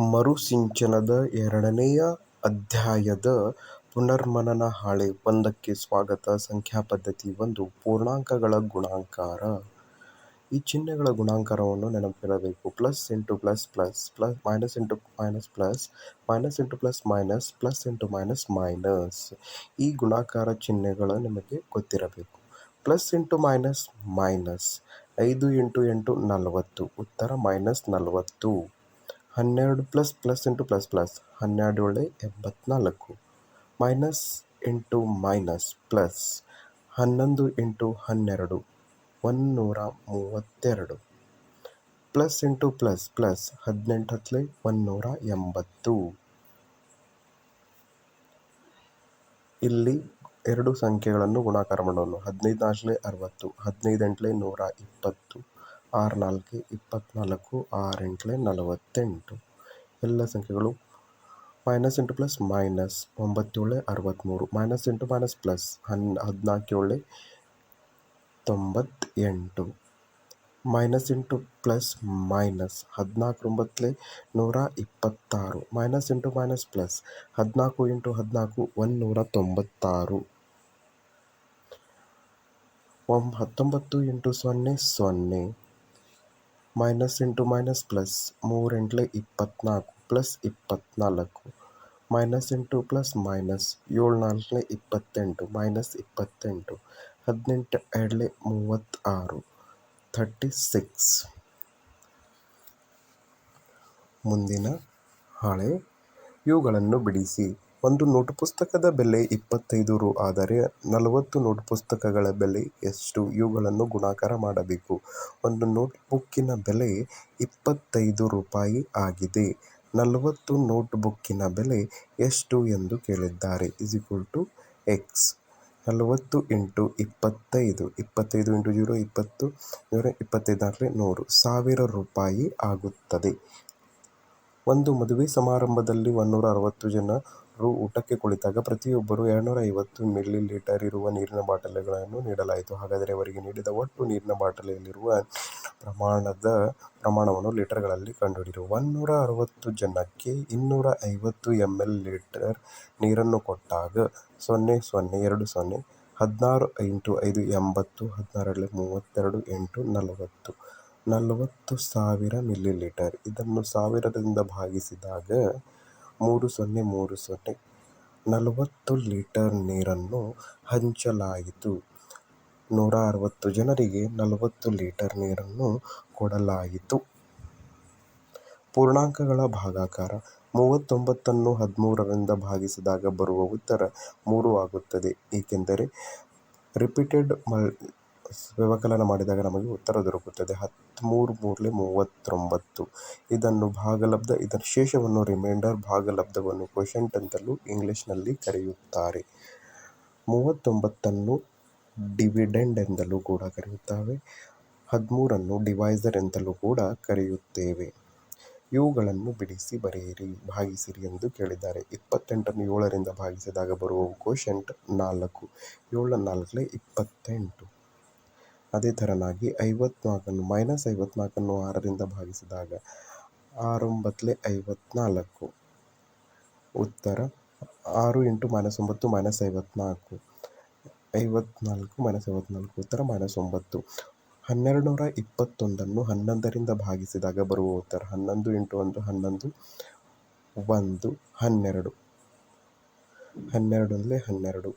ಮರುಸಿಂಚನದ ಎರಡನೆಯ ಅಧ್ಯಾಯದ ಪುನರ್ಮನನ ಹಾಳೆ ಒಂದಕ್ಕೆ ಸ್ವಾಗತ. ಸಂಖ್ಯಾ ಪದ್ಧತಿ ಒಂದು, ಪೂರ್ಣಾಂಕಗಳ ಗುಣಾಕಾರ. ಈ ಚಿಹ್ನೆಗಳ ಗುಣಾಂಕಾರವನ್ನು ನೆನಪಿರಬೇಕು. Plus into plus plus plus minus into minus plus minus into plus minus plus into minus minus ಈ ಗುಣಾಕಾರ ಚಿಹ್ನೆಗಳು ನಿಮಗೆ ಗೊತ್ತಿರಬೇಕು. ಪ್ಲಸ್ ಇಂಟು ಮೈನಸ್ ಮೈನಸ್ ಐದು ಇಂಟು ಎಂಟು ನಲವತ್ತು, ಉತ್ತರ ಮೈನಸ್ ನಲವತ್ತು. ಹನ್ನೆರಡು plus plus into plus plus ಹನ್ನೆರಡು ಏಳೆ ಎಂಬತ್ನಾಲ್ಕು. ಮೈನಸ್ ಇಂಟು ಮೈನಸ್ ಪ್ಲಸ್ ಹನ್ನೊಂದು ಇಂಟು ಹನ್ನೆರಡು, ಒಂದುನೂರ ಮೂವತ್ತೆರಡು. ಪ್ಲಸ್ ಇಂಟು ಪ್ಲಸ್ ಪ್ಲಸ್ ಹದಿನೆಂಟು ಹತ್ತಲೆ ಒಂದುನೂರ ಎಂಬತ್ತು. ಇಲ್ಲಿ ಎರಡು ಸಂಖ್ಯೆಗಳನ್ನು ಗುಣಾಕಾರ ಮಾಡೋಣ. ಹದಿನೈದು ನಾಲ್ಕಲೆ ಅರವತ್ತು ಹದಿನೈದು ಎಂಟಲೆ ನೂರ ಇಪ್ಪತ್ತು. ಆರು ನಾಲ್ಕು ಇಪ್ಪತ್ತ್ನಾಲ್ಕು ಆರು ಎಂಟಲೆ ನಲವತ್ತೆಂಟು. ಎಲ್ಲ ಸಂಖ್ಯೆಗಳು ಮೈನಸ್ ಇಂಟು ಪ್ಲಸ್ ಮೈನಸ್ ಒಂಬತ್ತೇಳೆ ಅರವತ್ತ್ಮೂರು ಮೈನಸ್ ಇಂಟು ಮೈನಸ್ ಪ್ಲಸ್ ಹನ್ ಹದಿನಾಲ್ಕು ಏಳೆ ತೊಂಬತ್ತೆಂಟು. ಮೈನಸ್ ಇಂಟು ಪ್ಲಸ್ ಮೈನಸ್ ಹದಿನಾಲ್ಕು ಒಂಬತ್ತಲೆ ನೂರ ಇಪ್ಪತ್ತಾರು. ಮೈನಸ್ ಇಂಟು ಮೈನಸ್ ಪ್ಲಸ್ ಹದಿನಾಲ್ಕು ಇಂಟು ಹದಿನಾಲ್ಕು ಒಂದು ನೂರ ತೊಂಬತ್ತಾರು. ಒಂಬ ಹತ್ತೊಂಬತ್ತು ಇಂಟು ಸೊನ್ನೆ ಸೊನ್ನೆ. ಮೈನಸ್ ಇಂಟು ಮೈನಸ್ ಪ್ಲಸ್ ಮೂರು ಎಂಟ್ಲೆ ಇಪ್ಪತ್ತ್ನಾಲ್ಕು ಪ್ಲಸ್ ಇಪ್ಪತ್ತ್ನಾಲ್ಕು ಮೈನಸ್ ಇಂಟು ಪ್ಲಸ್ ಮೈನಸ್ ಏಳು ನಾಲ್ಕನೇ ಇಪ್ಪತ್ತೆಂಟು, ಮೈನಸ್ ಇಪ್ಪತ್ತೆಂಟು, ಹದಿನೆಂಟು ಎರಡಲೆ ಮೂವತ್ತಾರು, ಥರ್ಟಿ ಸಿಕ್ಸ್. ಮುಂದಿನ ಹಾಳೆ. ಇವುಗಳನ್ನು ಬಿಡಿಸಿ. ಒಂದು ನೋಟು ಪುಸ್ತಕದ ಬೆಲೆ ಇಪ್ಪತ್ತೈದು ರು ಆದರೆ ನಲವತ್ತು ನೋಟು ಪುಸ್ತಕಗಳ ಬೆಲೆ ಎಷ್ಟು? ಇವುಗಳನ್ನು ಗುಣಾಕಾರ ಮಾಡಬೇಕು. ಒಂದು ನೋಟ್ ಬುಕ್ಕಿನ ಬೆಲೆ ಇಪ್ಪತ್ತೈದು ರೂಪಾಯಿ ಆಗಿದೆ. ನಲವತ್ತು ನೋಟ್ ಬುಕ್ಕಿನ ಬೆಲೆ ಎಷ್ಟು ಎಂದು ಕೇಳಿದ್ದಾರೆ. ಇಸ್ ಈಕ್ವಲ್ ಟು ಎಕ್ಸ್ ನಲವತ್ತು ಇಂಟು ಇಪ್ಪತ್ತೈದು. ಇಪ್ಪತ್ತೈದು ಇಂಟು ಜೀರೋ, ಇಪ್ಪತ್ತು, ಜೀರೋ, ಇಪ್ಪತ್ತೈದು ಆಗಲಿ ನೂರು, ಸಾವಿರ ರೂಪಾಯಿ ಆಗುತ್ತದೆ. ಒಂದು ಮದುವೆ ಸಮಾರಂಭದಲ್ಲಿ ಒಂದುನೂರ ಅರವತ್ತು ಜನರು ಊಟಕ್ಕೆ ಕುಳಿತಾಗ ಪ್ರತಿಯೊಬ್ಬರು ಎರಡ್ನೂರ ಐವತ್ತು ಮಿಲಿ ಲೀಟರ್ ಇರುವ ನೀರಿನ ಬಾಟಲಿಗಳನ್ನು ನೀಡಲಾಯಿತು. ಹಾಗಾದರೆ ಅವರಿಗೆ ನೀಡಿದ ಒಟ್ಟು ನೀರಿನ ಬಾಟಲಿಯಲ್ಲಿರುವ ಪ್ರಮಾಣದ ಪ್ರಮಾಣವನ್ನು ಲೀಟರ್ಗಳಲ್ಲಿ ಕಂಡುಹಿಡಿಯಿರಿ. ಒಂದುನೂರ ಅರವತ್ತು ಜನಕ್ಕೆ ಇನ್ನೂರ ಐವತ್ತು ಎಂ ಎಲ್ ಲೀಟರ್ ನೀರನ್ನು ಕೊಟ್ಟಾಗ ಸೊನ್ನೆ ಸೊನ್ನೆ ಎರಡು ಸೊನ್ನೆ ಹದಿನಾರು ಇಂಟು ಐದು ಎಂಬತ್ತು, ಹದಿನಾರರಲ್ಲಿ ಮೂವತ್ತೆರಡು ಎಂಟು ನಲವತ್ತು. ನಲವತ್ತು ಸಾವಿರ ಮಿಲಿಲೀಟರ್. ಇದನ್ನು ಸಾವಿರದಿಂದ ಭಾಗಿಸಿದಾಗ ಮೂರು ಸೊನ್ನೆ ಮೂರು ಸೊನ್ನೆ ನಲವತ್ತು ಲೀಟರ್ ನೀರನ್ನು ಹಂಚಲಾಯಿತು. ನೂರ ಅರವತ್ತು ಜನರಿಗೆ ನಲವತ್ತು ಲೀಟರ್ ನೀರನ್ನು ಕೊಡಲಾಯಿತು. ಪೂರ್ಣಾಂಕಗಳ ಭಾಗಾಕಾರ ಮೂವತ್ತೊಂಬತ್ತನ್ನು ಹದಿಮೂರರಿಂದ ಭಾಗಿಸಿದಾಗ ಬರುವ ಉತ್ತರ ಮೂರು ಆಗುತ್ತದೆ. ಏಕೆಂದರೆ ರಿಪೀಟೆಡ್ ಮಲ್ ವ್ಯವಕಲನ ಮಾಡಿದಾಗ ನಮಗೆ ಉತ್ತರ ದೊರಕುತ್ತದೆ. ಹದಿಮೂರು ಮೂರಲೆ ಮೂವತ್ತೊಂಬತ್ತು. ಇದನ್ನು ಭಾಗಲಬ್ಧ, ಇದರ ಶೇಷವನ್ನು ರಿಮೈಂಡರ್ ಭಾಗಲಬ್ಧವನ್ನು ಕ್ವಶಂಟ್ ಅಂತಲೂ ಇಂಗ್ಲಿಷ್ನಲ್ಲಿ ಕರೆಯುತ್ತಾರೆ. ಮೂವತ್ತೊಂಬತ್ತನ್ನು ಡಿವಿಡೆಂಡ್ ಎಂದಲೂ ಕೂಡ ಕರೆಯುತ್ತವೆ. ಹದಿಮೂರನ್ನು ಡಿವೈಸರ್ ಎಂದಲೂ ಕೂಡ ಕರೆಯುತ್ತೇವೆ. ಇವುಗಳನ್ನು ಬಿಡಿಸಿ, ಬರೆಯಿರಿ, ಭಾಗಿಸಿರಿ ಎಂದು ಕೇಳಿದ್ದಾರೆ. ಇಪ್ಪತ್ತೆಂಟನ್ನು ಏಳರಿಂದ ಭಾಗಿಸಿದಾಗ ಬರುವ ಕ್ವಶಂಟ್ ನಾಲ್ಕು. ಏಳು ನಾಲ್ಕಲೇ ಇಪ್ಪತ್ತೆಂಟು. ಅದೇ ಥರನಾಗಿ ಐವತ್ನಾಲ್ಕನ್ನು ಮೈನಸ್ ಐವತ್ನಾಲ್ಕನ್ನು ಆರರಿಂದ ಭಾಗಿಸಿದಾಗ ಆರೊಂಬತ್ತಲೆ ಐವತ್ನಾಲ್ಕು. ಉತ್ತರ, ಆರು ಇಂಟು ಮೈನಸ್ ಒಂಬತ್ತು ಮೈನಸ್ ಐವತ್ನಾಲ್ಕು. ಐವತ್ನಾಲ್ಕು ಮೈನಸ್ ಐವತ್ನಾಲ್ಕು, ಉತ್ತರ ಮೈನಸ್ ಒಂಬತ್ತು. ಹನ್ನೆರಡು ನೂರ ಇಪ್ಪತ್ತೊಂದನ್ನು ಹನ್ನೊಂದರಿಂದ ಭಾಗಿಸಿದಾಗ ಬರುವ ಉತ್ತರ, ಹನ್ನೊಂದು ಇಂಟು ಒಂದು, ಹನ್ನೊಂದು, ಒಂದು, ಹನ್ನೆರಡು. ಹನ್ನೆರಡು ಅಂದರೆ ಹನ್ನೆರಡು,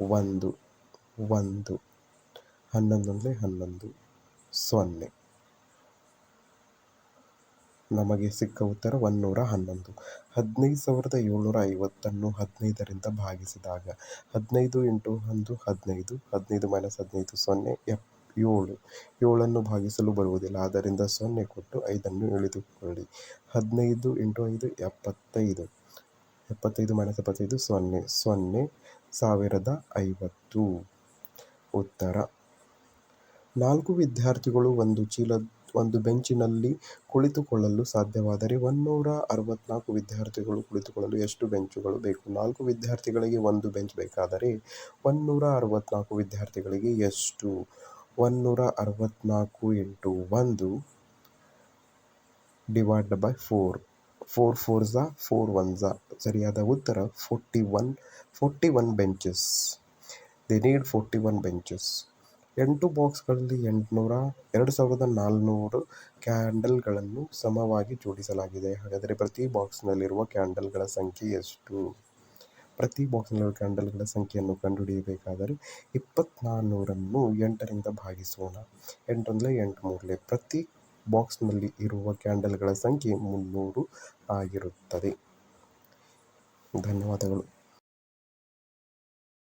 ಒಂದು ಒಂದು. ಹನ್ನೊಂದು ಅಂದರೆ ಹನ್ನೊಂದು ಸೊನ್ನೆ. ನಮಗೆ ಸಿಕ್ಕ ಉತ್ತರ ಒನ್ನೂರ ಹನ್ನೊಂದು. ಹದಿನೈದು ಸಾವಿರದ ಏಳ್ನೂರ ಐವತ್ತನ್ನು ಹದಿನೈದರಿಂದ ಭಾಗಿಸಿದಾಗ ಹದಿನೈದು ಇಂಟು ಒಂದು ಹದಿನೈದು ಹದಿನೈದು ಮೈನಸ್ ಹದಿನೈದು ಸೊನ್ನೆ, ಎಪ್ ಏಳು. ಏಳನ್ನು ಭಾಗಿಸಲು ಬರುವುದಿಲ್ಲ, ಆದ್ದರಿಂದ ಸೊನ್ನೆ ಕೊಟ್ಟು ಐದನ್ನು ಇಳಿದುಕೊಳ್ಳಿ ಹದಿನೈದು ಇಂಟು ಐದು, ಎಪ್ಪತ್ತೈದು. ಎಪ್ಪತ್ತೈದು ಮೈನಸ್ ಎಪ್ಪತ್ತೈದು ಸೊನ್ನೆ ಸೊನ್ನೆ ಸಾವಿರದ ಐವತ್ತು. ಉತ್ತರ ನಾಲ್ಕು ವಿದ್ಯಾರ್ಥಿಗಳು ಒಂದು ಚೀಲ, ಒಂದು ಬೆಂಚಿನಲ್ಲಿ ಕುಳಿತುಕೊಳ್ಳಲು ಸಾಧ್ಯವಾದರೆ ಒಂದುನೂರ ಅರವತ್ತ್ನಾಲ್ಕು ವಿದ್ಯಾರ್ಥಿಗಳು ಕುಳಿತುಕೊಳ್ಳಲು ಎಷ್ಟು ಬೆಂಚುಗಳು ಬೇಕು? ನಾಲ್ಕು ವಿದ್ಯಾರ್ಥಿಗಳಿಗೆ ಒಂದು ಬೆಂಚ್ ಬೇಕಾದರೆ ಒಂದುನೂರ ಅರವತ್ತ್ನಾಲ್ಕು ವಿದ್ಯಾರ್ಥಿಗಳಿಗೆ ಎಷ್ಟು? ಒಂದುನೂರ ಅರವತ್ತ್ನಾಲ್ಕು ಇಂಟು ಒಂದು divide by four. Four four Jha, four one ಝಾ. ಸರಿಯಾದ ಉತ್ತರ, forty one forty one benches. They need forty one benches. ಎಂಟು ಬಾಕ್ಸ್ಗಳಲ್ಲಿ ಎಂಟುನೂರ, ಎರಡು ಸಾವಿರದ ನಾಲ್ನೂರು ಕ್ಯಾಂಡಲ್ಗಳನ್ನು ಸಮವಾಗಿ ಜೋಡಿಸಲಾಗಿದೆ. ಹಾಗಾದರೆ ಪ್ರತಿ ಬಾಕ್ಸ್ನಲ್ಲಿರುವ ಕ್ಯಾಂಡಲ್ಗಳ ಸಂಖ್ಯೆ ಎಷ್ಟು? ಪ್ರತಿ ಬಾಕ್ಸ್ನಲ್ಲಿರುವ ಕ್ಯಾಂಡಲ್ಗಳ ಸಂಖ್ಯೆಯನ್ನು ಕಂಡುಹಿಡಿಯಬೇಕಾದರೆ ಇಪ್ಪತ್ನಾನ್ನೂರನ್ನು ಎಂಟರಿಂದ ಭಾಗಿಸೋಣ. ಎಂಟೊಂದಲೇ ಎಂಟು ಮೂರಲೆ ಪ್ರತಿ ಬಾಕ್ಸ್ನಲ್ಲಿ ಇರುವ ಕ್ಯಾಂಡಲ್ಗಳ ಸಂಖ್ಯೆ ಮುನ್ನೂರು ಆಗಿರುತ್ತದೆ. ಧನ್ಯವಾದಗಳು.